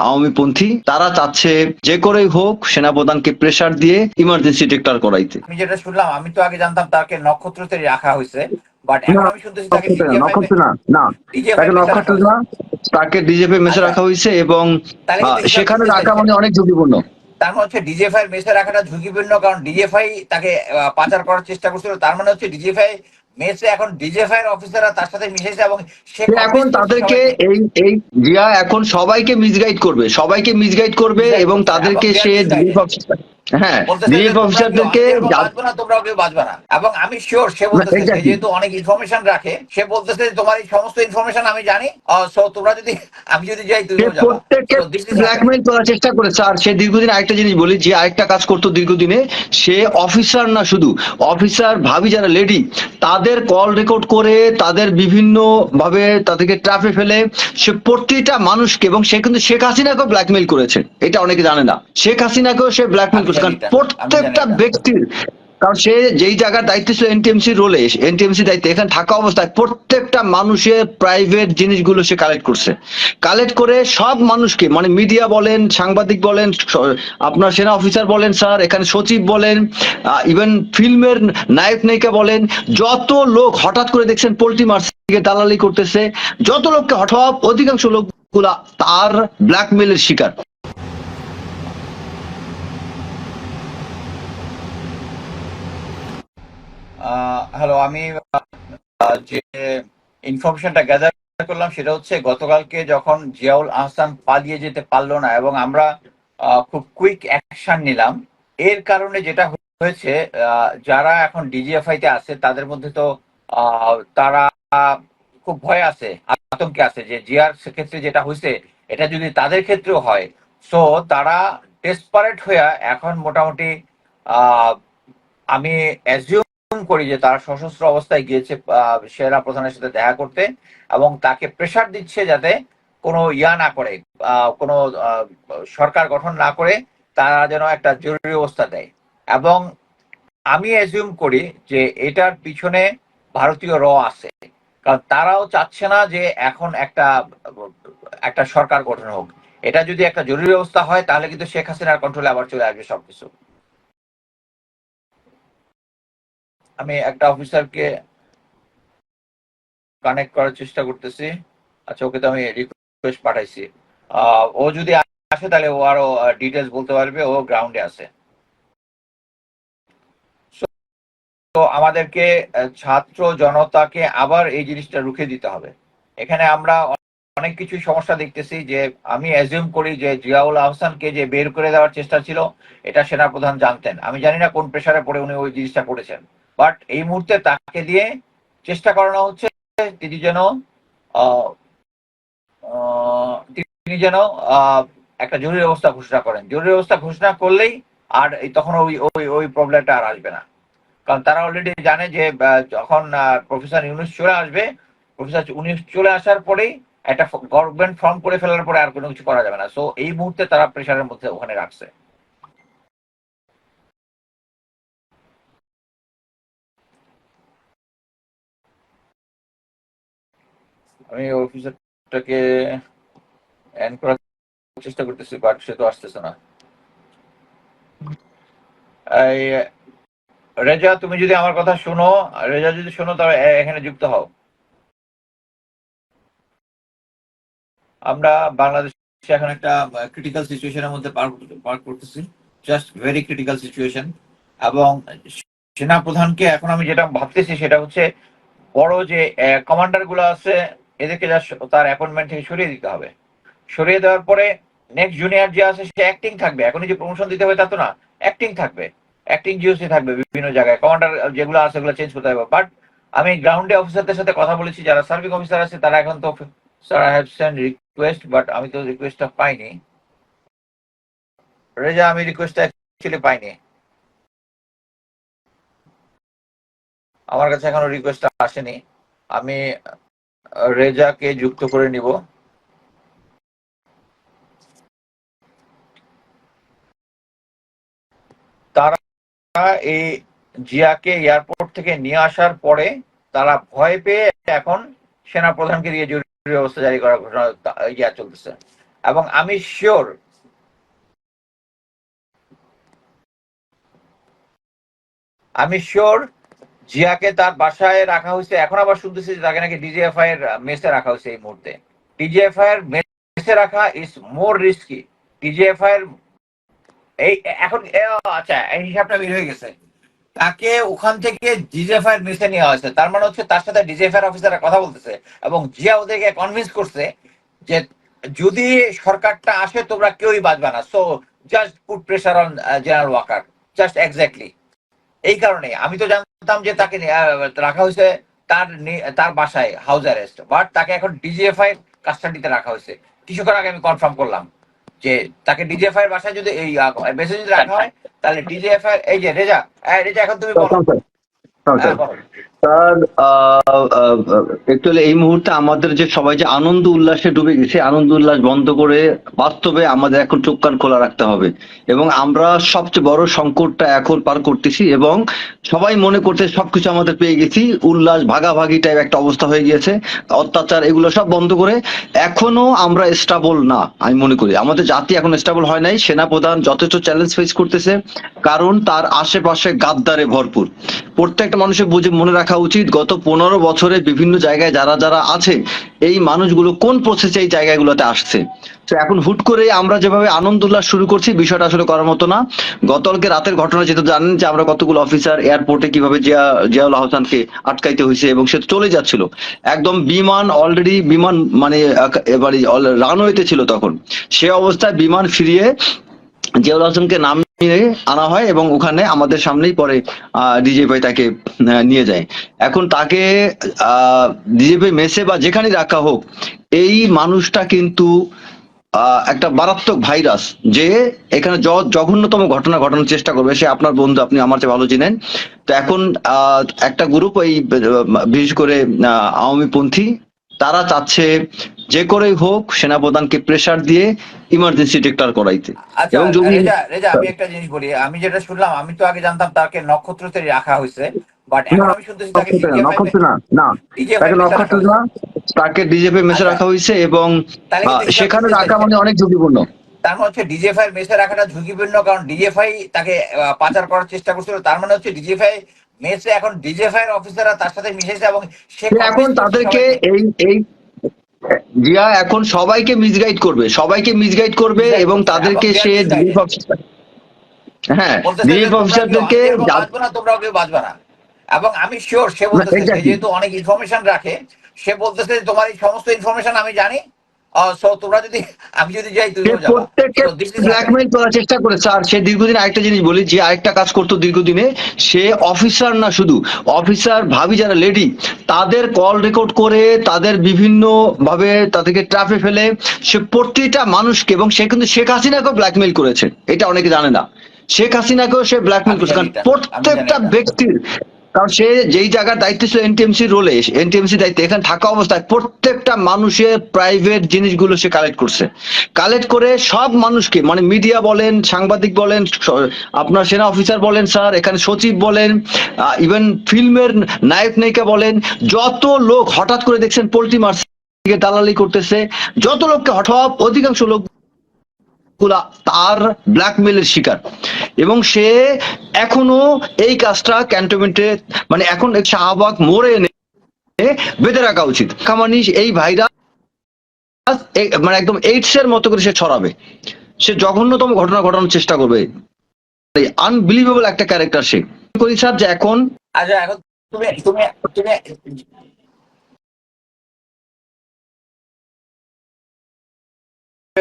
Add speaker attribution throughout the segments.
Speaker 1: আওয়ামীপন্থী তারা চাচ্ছে যে করেই হোক সেনাপ্রধানকে প্রেসার দিয়ে ইমার্জেন্সি ডিক্লার করাইতে
Speaker 2: আমি যেটা শুনলাম আমি তো আগে জানতাম তাকে নক্ষত্রতে রাখা হয়েছে বাট এখন আমি শুনতেছি তাকে
Speaker 1: নক্ষত্র না, না না তাকে
Speaker 2: মেসে
Speaker 1: নক্ষত্র না তাকে ডিজেপি মেসে
Speaker 2: আচ্ছা।
Speaker 1: রাখা হয়েছে এবং সেখানে রাখা মানে অনেক ঝুঁকিপূর্ণ
Speaker 2: তার মানে হচ্ছে ডিজিএফআই মেসে রাখাটা ঝুঁকিপূর্ণ কারণ ডিজেফাই তাকে পাচার করার চেষ্টা করছিল তার মানে হচ্ছে ডিজিএফআই মেসে এখন ডিজেফাই অফিসাররা তার সাথে মিশেছে এবং সে
Speaker 1: এখন তাদেরকে এই এই জিয়া এখন সবাইকে মিসগাইড করবে সবাইকে মিসগাইড করবে এবং তাদেরকে সে হ্যাঁ
Speaker 2: বলতেছে যে
Speaker 1: ডিএফ
Speaker 2: তোমরা
Speaker 1: অফিসারদেরকে
Speaker 2: কেউ
Speaker 1: যা-
Speaker 2: বাঁচবে না তোমরাও কেউ বাঁচবে না। এবং আমি শিওর সে বলতেছে যেহেতু অনেক ইনফরমেশন রাখে সে বলতেছে তোমার এই সমস্ত ইনফরমেশন আমি জানি সো তোমরা যদি আমি যদি যাই
Speaker 1: সে
Speaker 2: তুমিও যাবা
Speaker 1: প্রত্যেককে
Speaker 2: So, this is
Speaker 1: ব্ল্যাকমেইল করার চেষ্টা করেছে আর সে দীর্ঘদিন আরেকটা জিনিস বলি যে আরেকটা কাজ করতো দীর্ঘদিনে সে অফিসার না শুধু অফিসার ভাবি যারা লেডি তাদের কল রেকর্ড করে তাদের বিভিন্ন ভাবে তাদেরকে ট্রাফে ফেলে। সে প্রতিটা মানুষকে এবং সে কিন্তু শেখ হাসিনাকেও ব্ল্যাকমেইল করেছে। এটা অনেকে জানে না। শেখ হাসিনাকেও সে ব্ল্যাকমেইল
Speaker 2: আমি
Speaker 1: করেছে। কারণ প্রত্যেকটা ব্যক্তির কারণ সে যেই জায়গার দায়িত্ব ছিল এনটিএমসি রোলে এনটিএমসি দায়িত্ব এখানে থাকা অবস্থায় প্রত্যেকটা মানুষের প্রাইভেট জিনিসগুলো সে কালেক্ট করছে। কালেক্ট করে সব মানুষকে মানে মিডিয়া বলেন সাংবাদিক বলেন আপনার সেনা অফিসার বলেন স্যার এখানে সচিব বলেন ইভেন ফিল্মের নায়ক নায়িকা বলেন যত লোক হঠাৎ করে দেখছেন পোল্ট্রি মার্সিকে দালালি করতেছে যত লোককে হঠাৎ অধিকাংশ লোকগুলা তার ব্ল্যাকমেলের শিকার।
Speaker 2: হ্যালো আমি যে ইনফরমেশনটা গ্যাদার করলাম সেটা হচ্ছে গতকালকে যখন জিয়াউল আহসান পালিয়ে যেতে পারল না এবং আমরা খুব কুইক অ্যাকশন নিলাম। এর কারণে যেটা হয়েছে যারা এখন ডিজিএফআই তে আছে, তাদের মধ্যে তো তারা খুব ভয় আছে, আতঙ্কে আছে যে জিয়ার ক্ষেত্রে যেটা হয়েছে, এটা যদি তাদের ক্ষেত্রেও হয়। সো তারা ডেসপারেট হয়ে এখন মোটামুটি আমি অ্যাজিউম করি যে তারা সশস্ত্র অবস্থায় গিয়েছে সেনা প্রধানের সাথে দেখা করতে এবং তাকে প্রেসার দিচ্ছে যাতে কোনো ইয়া না করে কোনো সরকার গঠন না করে তারা যেন একটা জরুরি অবস্থা দেয়। এবং আমি অ্যাজিউম করি যে এটার পিছনে ভারতীয় র আছে। কারণ তারাও চাচ্ছে না যে এখন একটা একটা সরকার গঠন হোক। এটা যদি একটা জরুরি অবস্থা হয়, তাহলে কিন্তু শেখ হাসিনার কন্ট্রোলে আবার চলে আসবে সবকিছু। আমি একটা অফিসারকে কানেক্ট করার চেষ্টা করতেছি। আচ্ছা ওকে তো আমি রিকোয়েস্ট পাঠাইছি। ও যদি আসে তাহলে ও আরও ডিটেলস বলতে পারবে, ও গ্রাউন্ডে আছে। তো আমাদেরকে ছাত্র জনতাকে আবার এই জিনিসটা রুখে দিতে হবে। এখানে আমরা অনেক কিছু সমস্যা দেখতেছি যে, আমি অ্যাজিউম করি যে জিয়াউল আহসানকে যে বের করে দেওয়ার চেষ্টা ছিল, এটা সেনাপ্রধান জানতেন। আমি জানি না কোন প্রেসারে পড়ে উনি ওই জিনিসটা করেছেন। বাট এই মুহূর্তে তাকে দিয়ে চেষ্টা করানো হচ্ছে তিনি যেন তিনি যেন একটা জরুরি অবস্থা ঘোষণা করেন। জরুরি অবস্থা ঘোষণা করলেই আর তখন ওই ওই ওই প্রবলেমটা আর আসবে না। কারণ তারা অলরেডি জানে যে যখন প্রফেসর ইউনুস চলে আসবে, প্রফেসর ইউনুস চলে আসার পরেই একটা গভর্নমেন্ট ফর্ম করে ফেলার পরে আর কোনো কিছু করা যাবে না। সো এই মুহূর্তে তারা প্রেশারের মধ্যে ওখানে রাখছে। আমি অফিসারটাকে এন্ড করার চেষ্টা করতেছি বাট সে তো আসতেছে না। এই রেজা, তুমি যদি আমার কথা শোনো, রেজা যদি শোনো, তাহলে এখানে যুক্ত হও। আমরা বাংলাদেশে এখন একটা ক্রিটিক্যাল সিচুয়েশনের মধ্যে পার করতেছি। জাস্ট ভেরি ক্রিটিক্যাল সিচুয়েশন এবং সেনা প্রধানকে এখন আমি যেটা ভাবতেছি, সেটা হচ্ছে বড় যে কমান্ডারগুলো আছে এদেরকে তার অ্যাপয়েন্টমেন্ট থেকে সরিয়ে দিতে হবে। সরিয়ে দেওয়ার পরে নেক্সট জুনিয়র যে আছে, সে অ্যাক্টিং থাকবে। এখনই যে প্রমোশন দিতে হবে, তা তো না। অ্যাক্টিং থাকবে। অ্যাক্টিং জিওসি থাকবে বিভিন্ন জায়গায়। কমান্ডার যেগুলো আছে সেগুলো চেঞ্জ করতে হবে। বাট আমি গ্রাউন্ডে অফিসারদের সাথে কথা বলেছি, যারা সার্ভিং অফিসার আছে, তারা এখন তো sir I have send request but আমি তো রিকোয়েস্টটা পাইনি। রেজা, আমি রিকোয়েস্টটা অ্যাকচুয়ালি পাইনি। আমার কাছে এখনও রিকোয়েস্টটা আসেনি। আমি রেজাকে যুক্ত করে নিব। তারা এই জিয়াকে এয়ারপোর্ট থেকে নিয়ে আসার পরে তারা ভয় পেয়ে এখন সেনা প্রধানকে দিয়ে জরুরি অবস্থা জারি করার ঘোষণা ইয়া চলতেছে। এবং আমি শিওর আমি শিওর জিয়াকে তার বাসায় রাখা হয়েছে। এখন আবার শুনতেছি যে তাকে নাকি ডিজিএফআই এর মেসে রাখা হয়েছে এই মুহূর্তে। ডিজিএফআই এর মেসে রাখা ইজ মোর রিস্কি ডিজিএফআই এর, এই, এখন আচ্ছা এই হিসাবটা বের হয়ে গেছে। তাকে ওখান থেকে ডিজিএফআই এর মেসে নেওয়া হয়েছে। তার মানে হচ্ছে তার সাথে ডিজিএফআই এর অফিসাররা কথা বলতেছে এবং জিয়া ওদেরকে কনভিন্স করছে যে যদি সরকারটা আসে তোমরা কেউই বাঁচবে না। So just put pressure on general Waker just exactly এই কারণে আমি তো জানতাম যে তাকে রাখা হয়েছে তার তার বাসায় হাউস অ্যারেস্ট বাট তাকে এখন ডিজিএফআই কাস্টাডিতে রাখা হয়েছে। কিছুক্ষণ আগে আমি কনফার্ম করলাম যে তাকে ডিজিএফআই এর বাসায় যদি এই মেসেজ যদি রাখা হয় তাহলে ডিজিএফআই এই যে রেজা এই রেজা এখন তুমি বলো। হ্যাঁ, বলো।
Speaker 1: স্যার এই মুহূর্তে আমাদের যে সবাই যে আনন্দ উল্লাসে ডুবে গেছে আনন্দ উল্লাস বন্ধ করে বাস্তবে আমাদের এখন চোখ কান খোলা রাখতে হবে। এবং আমরা সবচেয়ে বড় সংকটটা এখন পার করতেছি এবং সবাই মনে করতে সবকিছু আমাদের পেয়ে গেছি, উল্লাস ভাগাভাগি টাইপ একটা অবস্থা হয়ে গিয়েছে, অত্যাচার এগুলো সব বন্ধ করে এখনও আমরা স্টাবল না, আমি মনে করি। আমাদের জাতি এখন স্টাবল হয় নাই, সেনাপ্রধান যথেষ্ট চ্যালেঞ্জ ফেস করতেছে, কারণ তার আশেপাশে গাদ্দারে ভরপুর। প্রত্যেকটা মানুষের বুঝে মনে রাখা উচিত গত পনেরো বছরে বিভিন্ন জায়গায় যারা যারা আছে, এই মানুষগুলো কোন প্রসেসে এই জায়গাগুলোতে আসছে? তো এখন হুট করে আমরা যেভাবে আনন্দ উল্লাস শুরু করছি, বিষয়টা আসলে করার মতো না। গতকালকে রাতের ঘটনা যেহেতু জানেন যে আমরা কতগুলো অফিসার এয়ারপোর্টে কীভাবে জিয়া জিয়াউল আহসানকে আটকাইতে হয়েছে এবং সে চলে যাচ্ছিল। একদম বিমান অলরেডি বিমান মানে এবারে রানওয়েতে ছিল তখন। সে অবস্থায় বিমান ফিরিয়ে জিয়াউল হাসানকে নামিয়ে আনা হয় এবং ওখানে আমাদের সামনেই পরে ডিজেপি তাকে নিয়ে যায়। এখন তাকে ডিজেপি মেসে বা যেখানে রাখা হোক এই মানুষটা কিন্তু একটা মারাত্মক ভাইরাস যে এখানে জঘন্যতম ঘটনা ঘটানোর চেষ্টা করবে। সে আপনার বন্ধু আপনি আমার চেয়ে ভালো চিনেন। তো এখন একটা গ্রুপ আহ, বিশেষ করে আওয়ামী পন্থী তারা চাচ্ছে যে করেই হোক সেনাপ্রধানকে প্রেসার দিয়ে ইমার্জেন্সি ডিক্লার করাইতে।
Speaker 2: আচ্ছা
Speaker 1: এবং যদি-
Speaker 2: রেজা রেজা আমি একটা জিনিস বলি। আমি যেটা শুনলাম আমি তো আগে জানতাম তাকে নক্ষত্রতে রাখা হয়েছে তাকে
Speaker 1: নক্ষত্র না, নক্ষত্র না না।
Speaker 2: DJI
Speaker 1: তাকে
Speaker 2: মেসে রাখা
Speaker 1: ডিজেপি মেসে
Speaker 2: আচ্ছা।
Speaker 1: রাখা হয়েছে এবং সেখানে রাখা মানে অনেক ঝুঁকিপূর্ণ।
Speaker 2: তার মানে হচ্ছে ডিজিএফআই এর মেসে রাখাটা ঝুঁকিপূর্ণ কারণ ডিজিএফআই তাকে পাচার করার চেষ্টা করছিল। তার মানে হচ্ছে ডিজিএফআই মেসে এখন ডিজিএফআই এর অফিসাররা তার সাথে মিশেছে এবং সে
Speaker 1: এখন তাদেরকে এই এই জিয়া এখন সবাইকে মিসগাইড করবে। সবাইকে মিসগাইড করবে এবং তাদেরকে সে
Speaker 2: are
Speaker 1: ডিএফ
Speaker 2: misguided.
Speaker 1: অফিসার হ্যাঁ
Speaker 2: বলতেছে যে
Speaker 1: ডিএফ
Speaker 2: তোমরা কেউ- বাঁচবে না এবং আমি শিওর সে বলতেছে সে যেহেতু অনেক ইনফরমেশন রাখে সে বলতেছে তোমার এই সমস্ত ইনফরমেশন আমি জানি সো তোমরা যদি আমি যদি যাই
Speaker 1: ব্ল্যাকমেল করার চেষ্টা করেছে। আর সে দীর্ঘদিন আরেকটা জিনিস বলি যে আরেকটা কাজ করতো দীর্ঘদিনে সে অফিসার না শুধু অফিসার ভাবি যারা লেডি তাদের কল রেকর্ড করে তাদের বিভিন্ন ভাবে তাদেরকে ট্রাফে ফেলে সে প্রতিটা মানুষকে এবং সে কিন্তু শেখ হাসিনাকেও ব্ল্যাকমেল করেছে। এটা অনেকে জানে না। শেখ হাসিনাকেও সে ব্ল্যাকমেল
Speaker 2: আমি
Speaker 1: করেছে। কারণ প্রত্যেকটা ব্যক্তির কারণ সে যেই জায়গার দায়িত্ব ছিল এনটিএমসি রোলে এনটিএমসি দায়িত্ব, এখানে থাকা অবস্থায় প্রত্যেকটা মানুষের প্রাইভেট জিনিসগুলো সে কালেক্ট করছে। কালেক্ট করে সব মানুষকে মানে মিডিয়া বলেন, সাংবাদিক বলেন আপনার সেনা অফিসার বলেন স্যার এখানে সচিব বলেন ইভেন ফিল্মের নায়ক নায়িকা বলেন, যত লোক হঠাৎ করে দেখছেন পোল্ট্রি মার্স দালালি করতেছে, যত লোককে হঠাৎ অধিকাংশ লোক তার ব্ল্যাকমেলের শিকার। এবং সে এখনও এই কাজটা ক্যান্টনমেন্টে মানে এখন শাহবাগ মোড়ে এনে বেঁধে রাখা উচিত। কামানি এই ভাইরাস মানে একদম এইডস এর মতো করে সে ছড়াবে। সে জঘন্যতম ঘটনা ঘটানোর চেষ্টা করবে। আনবিলিভেবল একটা ক্যারেক্টার সে। করি স্যার যে এখন
Speaker 2: আচ্ছা এখন তুমি তুমি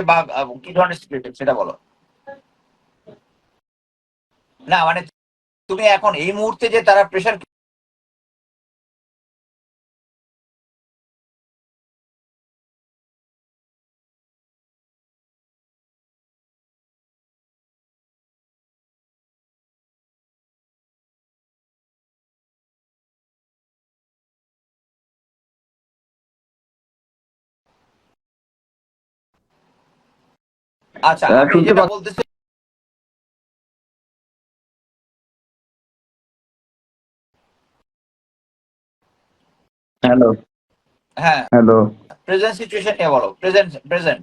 Speaker 2: বা কি ধরনের স্পিরিট সেটা বলো। না মানে তুমি এখন এই মুহূর্তে যে তারা প্রেশার আচ্ছা
Speaker 1: হ্যাঁ, হ্যালো।
Speaker 2: হ্যাঁ।
Speaker 1: হ্যালো।
Speaker 2: প্রেজেন্ট সিচুয়েশন নিয়ে বলো। প্রেজেন্ট প্রেজেন্ট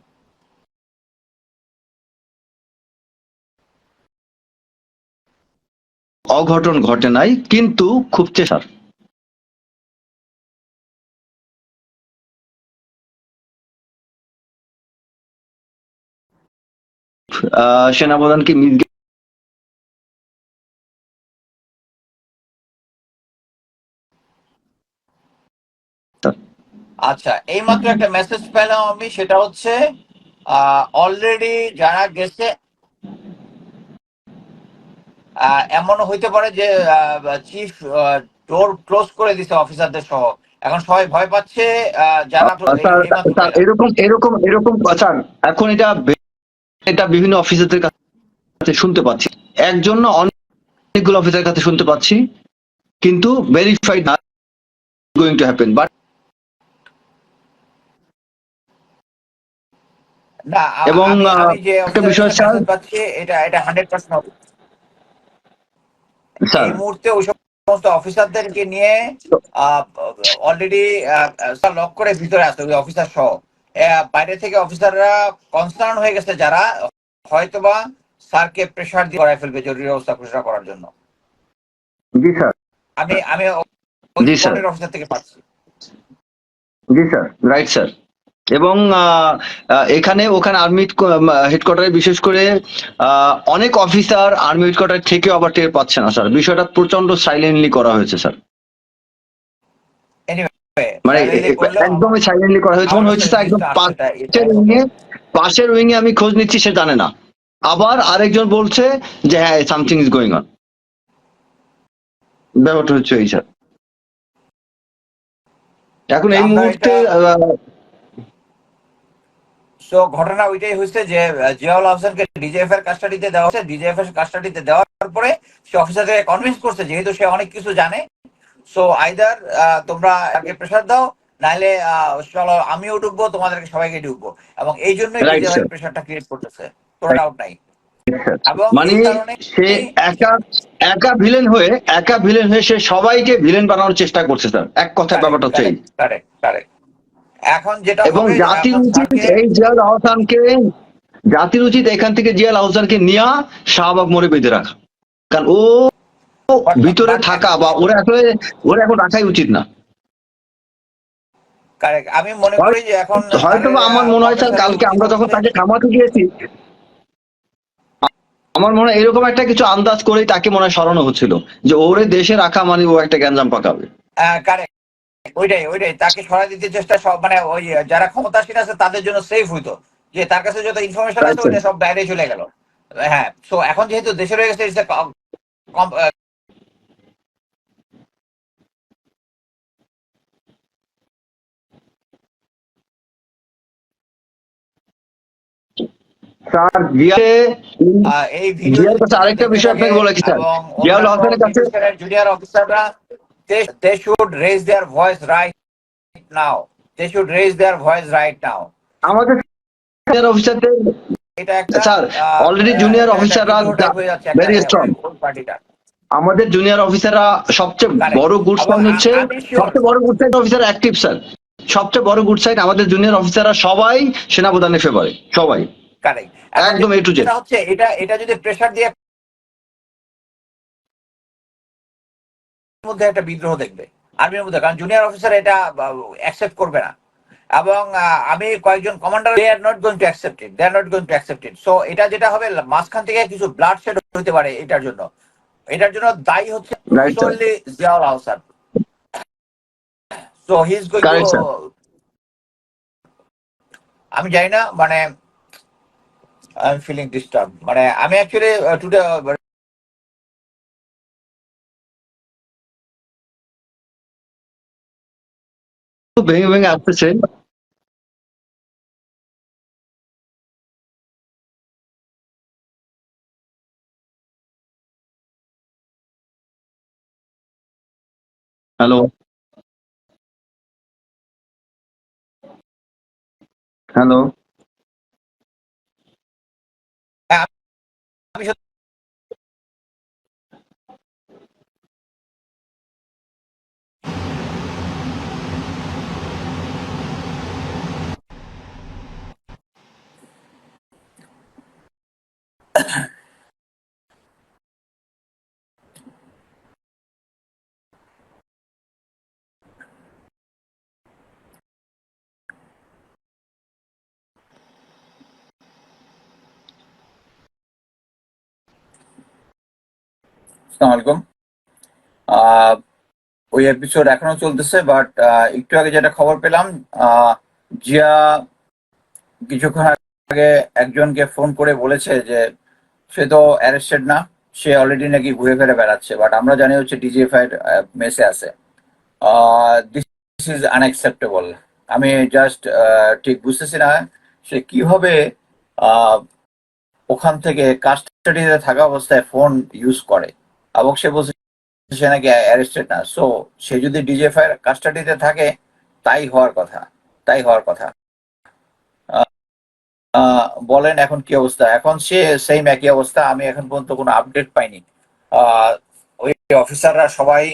Speaker 1: অঘটন ঘটে নাই কিন্তু খুব চেষ্টার সেনাপ্রধানকে মিস
Speaker 2: আচ্ছা এইমাত্র একটা মেসেজ পেলাম আমি সেটা হচ্ছে অলরেডি যারা গেছে আহ, এমনও হইতে পারে যে চিফ ডোর ক্লোজ করে দিছে অফিসারদের সহ এখন সবাই ভয় পাচ্ছে যারা
Speaker 1: স্যার,
Speaker 2: পেলাম।
Speaker 1: এরকম এরকম এরকম স্যার এখন এটা এটা বিভিন্ন অফিসারদের কাছে শুনতে পাচ্ছি। একজন না অনেকগুলো অফিসারের কাছে শুনতে পাচ্ছি কিন্তু ভেরিফাইড না গোয়িং টু হ্যাপেন বাট
Speaker 2: না
Speaker 1: এবং,
Speaker 2: আমি- যে
Speaker 1: একটা বিষয়, স্যার-
Speaker 2: এটা এটা হান্ড্রেড পার্সেন্ট
Speaker 1: স্যার।
Speaker 2: এই মুহূর্তে ওই সমস্ত অফিসারদেরকে নিয়ে অলরেডি লক করে ভিতরে আছে ওই অফিসার সহ। বাইরে থেকে অফিসাররা কনসার্ন হয়ে গেছে যারা হয়তোবা স্যারকে প্রেশার দিয়ে করায় ফেলবে জরুরি অবস্থা ঘোষণা করার জন্য।
Speaker 1: জি স্যার।
Speaker 2: আমি আমি
Speaker 1: জি, স্যার।
Speaker 2: অফিসার থেকে পাচ্ছি
Speaker 1: জি স্যার। রাইট স্যার এবং এখানে ওখানে আর্মি হেডকোয়ার্টারে বিশেষ করে অনেক অফিসার আর্মি হেডকোয়ার্টার থেকে আবার টের পাচ্ছে না স্যার। বিষয়টা প্রচণ্ড সাইলেন্টলি করা হয়েছে স্যার। মানে একদমই সাইলেন্টলি করা হয়েছে। মনে স্যার একদম পাশের উইং এ পাশের উইং এ আমি খোঁজ নিচ্ছি সে জানে না। আবার আরেকজন বলছে যে হ্যাঁ সামথিং ইজ গোয়িং অন ব্যাপারটা হচ্ছে এই স্যার এখন এই মুহূর্তে
Speaker 2: সো ঘটনা ওইটাই হয়েছে যে জিয়াউল আহসানকে ডিজিএফ এর কাস্টাডিতে দেওয়া হচ্ছে ডিজিএফ এর কাস্টাডিতে দেওয়ার পরে সে অফিসারকে কনভিন্স করছে যেহেতু সে অনেক কিছু জানে। সো আইদার তোমরা তাকে প্রেশার দাও নাহলে চলো আমিও ঢুকবো তোমাদেরকে সবাইকে ঢুকবো এবং এই জন্যই প্রেশারটা ক্রিয়েট করতেছে। কোনো ডাউট নাই।
Speaker 1: মানে সে একা একা ভিলেন হয়ে একা ভিলেন হয়ে সে সবাইকে ভিলেন বানানোর চেষ্টা করছে স্যার এক কথা ব্যাপারটা হচ্ছে
Speaker 2: এখন যেটা
Speaker 1: এবং জাতির উচিত এই জিয়াল আহসানকে জাতির উচিত এখান থেকে জিয়াল আহসানকে নিয়ে শাহবাগ মোড়ে বেঁধে রাখা। কারণ ও ভিতরে থাকা বা ওরা আসলে ওরা এখন রাখাই উচিত না.
Speaker 2: আমি মনে করি যে এখন
Speaker 1: হয়তো আমার মনে হয় স্যার কালকে আমরা যখন তাকে থামাতে গিয়েছি আমার মনে হয় এরকম একটা কিছু আন্দাজ করেই তাকে মনে হয় সরানো হচ্ছিল যে ওরে দেশে রাখা মানে ও একটা গ্যাঞ্জাম পাকাবে।
Speaker 2: কারেক্ট ওইটাই ওইটাই তাকে সরাই দিতে চেষ্টা সব মানে ওই যারা ক্ষমতাসীন আছে তাদের জন্য সেফ হইতো যে তার কাছে যত ইনফরমেশন আছে ওইটা সব বাইরে চলে গেল। হ্যাঁ সো এখন যেহেতু দেশে রয়ে গেছে
Speaker 1: স্যার জিয়াকে
Speaker 2: এই
Speaker 1: জিয়ার কাছে আরেকটা বিষয় আপনাকে বলে রাখি, স্যার। জিয়াউল হকের কাছে-
Speaker 2: জুনিয়র অফিসাররা they should raise voice right now they should raise their voice right now
Speaker 1: আমাদের সিনিয়র অফিসারদের
Speaker 2: এটা একটা
Speaker 1: স্যার, junior officerরা very strong.
Speaker 2: পার্টিটা
Speaker 1: আমাদের জুনিয়র অফিসাররা সবচেয়ে বড় গুড সাইন হচ্ছে সবচেয়ে বড় good sign officer active sir. সবচেয়ে বড় গুড সাইন আমাদের জুনিয়র অফিসাররা সবাই সেনাপ্রধানের ফেভারে সবাই।
Speaker 2: কারেক্ট
Speaker 1: একদম A to Z।
Speaker 2: হচ্ছে এটা এটা যদি প্রেসার দিয়ে মধ্যে একটা বিদ্রোহ দেখবে আর্মির মধ্যে কারণ জুনিয়র অফিসার এটা অ্যাকসেপ্ট করবে না। এবং আমি কয়েকজন commander they are not going to accept it they are not going to accept it so এটা যেটা হবে মাঝখান থেকে কিছু ব্লাড শেড হতে পারে এটার জন্য। এটার জন্য দায়ী হচ্ছে Ziaul Ahsan. So he is going. আমি জানি না মানে আই এম ফিলিং ডিস্টার্ব মানে আমি অ্যাকচুয়ালি টুডে
Speaker 1: ভেঙে ভেঙে আসতেছে হ্যালো হ্যালো
Speaker 2: আমি আলাইকুম ওই এপিসোড এখনও চলতেছে বাট একটু আগে যেটা খবর পেলাম জিয়া কিছুক্ষণ আগে একজনকে ফোন করে বলেছে যে, সে তো অ্যারেস্টেড না, সে অলরেডি নাকি ঘুরে ফিরে বেড়াচ্ছে বাট আমরা জানি হচ্ছে ডিজিএফআই মেসে আছে। দিস ইজ আনএক্সেপ্টেবল আমি জাস্ট ঠিক বুঝতেছি না সে কীভাবে ওখান থেকে কাস্টাডিতে থাকা অবস্থায় ফোন ইউজ করে। এবং সে বলছে সে নাকি অ্যারেস্টেড না। সো সে যদি ডিজিএফআই কাস্টাডিতে থাকে, তাই হওয়ার কথা, তাই হওয়ার কথা। বলেন এখন কি অবস্থা? এখন সে সেম একই অবস্থা, আমি এখন পর্যন্ত কোনো আপডেট পাইনি। ওই অফিসাররা সবাই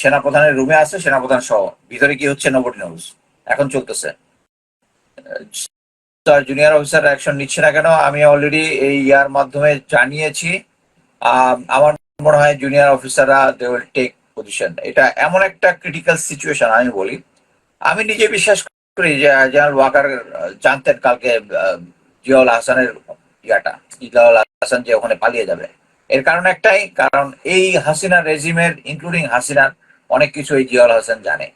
Speaker 2: সেনাপ্রধানের রুমে আছে, সেনাপ্রধান সহ। ভিতরে কি হচ্ছে নোবডি নিউজ এখন চলতেছে। জুনিয়র অফিসার অ্যাকশন নিচ্ছে না কেন? আমি অলরেডি এই ইয়ার মাধ্যমে জানিয়েছি। আমার মনে হয় জুনিয়র অফিসাররা দে উইল টেক পজিশন এটা এমন একটা ক্রিটিক্যাল সিচুয়েশন আমি বলি। আমি নিজে বিশ্বাস করি যে জেনারেল ওয়াকার জানতেন কালকে জিয়াউল হাসানের ইয়াটা, জিয়াউল হাসান যে ওখানে পালিয়ে যাবে। এর কারণ একটাই, কারণ এই হাসিনা রেজিমের ইনক্লুডিং হাসিনার, অনেক কিছু এই জিয়াউল হাসান জানে।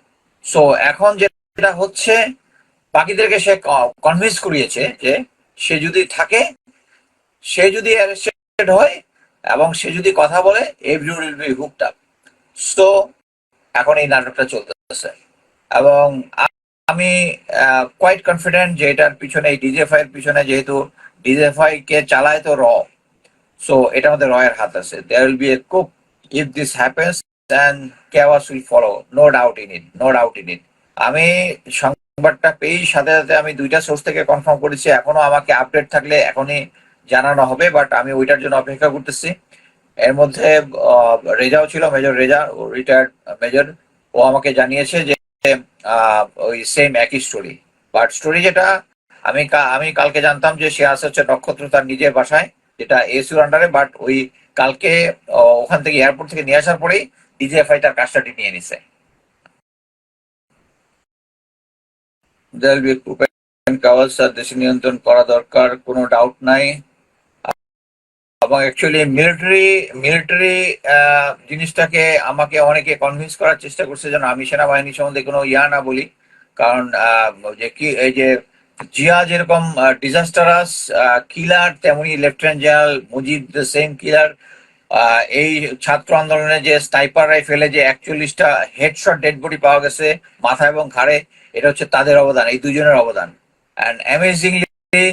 Speaker 2: সো এখন যেটা হচ্ছে, বাকিদেরকে সে কনভিন্স করিয়েছে যে সে যদি থাকে, সে যদি অ্যারেস্টেড হয় এবং সে যদি কথা বলে every will be hooked up so এখন এই নাটকটা চলতেছে। এবং আমি কোয়াইট কনফিডেন্ট যে এটার পিছনে, এই ডিজেফাই এর পিছনে যেহেতু ডিজেফাই কে চালায় তো র সো এটার মধ্যে রয়ের হাত আছে। There will be a coup if this happens then chaos will follow no doubt in it no doubt in it আমি সংবাদটা পেয়েই সাথে সাথে আমি দুইটা সোর্স থেকে কনফার্ম করেছি। এখনও আমাকে আপডেট থাকলে এখনই জানানো হবে বাট আমি ওইটার জন্য অপেক্ষা করতেছি। এর মধ্যে রেজাও ছিল, মেজর রেজা রিটায়ার্ড মেজর ও আমাকে জানিয়েছে যে ওই সেম একই স্টোরি বাট স্টোরি যেটা, আমি আমি কালকে জানতাম যে সে আছে হচ্ছে নক্ষত্র তার নিজের বাসায়, যেটা এসিউর আন্ডারে বাট ওই কালকে ওখান থেকে এয়ারপোর্ট থেকে নিয়ে আসার পরেই ডিজিএফআই তার কাস্টাডি নিয়ে নিছে। দেয়াল বি কাওয়াজ আর দেশে নিয়ন্ত্রণ করা দরকার, কোনো ডাউট নাই। এবং অ্যাকচুয়ালি মিলিটারি মিলিটারি জিনিসটাকে আমাকে অনেকে কনভিন্স করার চেষ্টা করছে যেন আমি সেনাবাহিনী সম্বন্ধে কোনো ইয়া না বলি। কারণ যে কি, এই যে জিয়া যেরকম ডিজাস্টারাস কিলার তেমনি lieutenant general Mujib the same killer এই ছাত্র আন্দোলনে যে স্নাইপার রাইফেলে যে একচল্লিশটা হেডশট ডেড বডি পাওয়া গেছে মাথা এবং ঘাড়ে, এটা হচ্ছে তাদের অবদান, এই দুজনের অবদান। অ্যান্ড অ্যামেজিংলি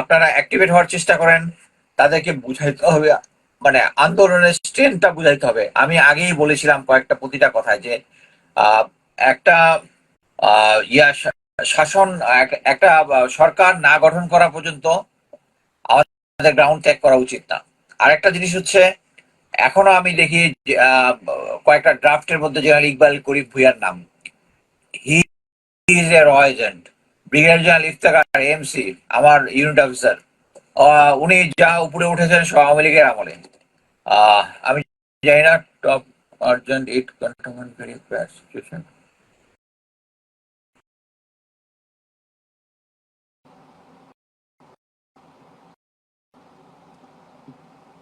Speaker 2: আপনারা অ্যাক্টিভেট হওয়ার চেষ্টা করেন। তাদেরকে বুঝাইতে হবে মানে আন্দোলনের স্ট্রেংথটা বুঝাইতে হবে। আমি আগেই বলেছিলাম কয়েকটা প্রতিটা কথায় যে একটা ইয়া শাসন একটা সরকার না গঠন করা পর্যন্ত আমাদের গ্রাউন্ড ত্যাগ করা উচিত না। আরেকটা জিনিস হচ্ছে, এখনও আমি দেখি কয়েকটা ড্রাফটের মধ্যে জেনারেল ইকবাল করিম ভুইয়ার নাম। হি ইজ এ র agent brigadier general Iftekhar MC আমার ইউনিট অফিসার উনি যা উপরে উঠেছেন সব আওয়ামী লীগের আমলে। আমি জানি না, top urgent it very situation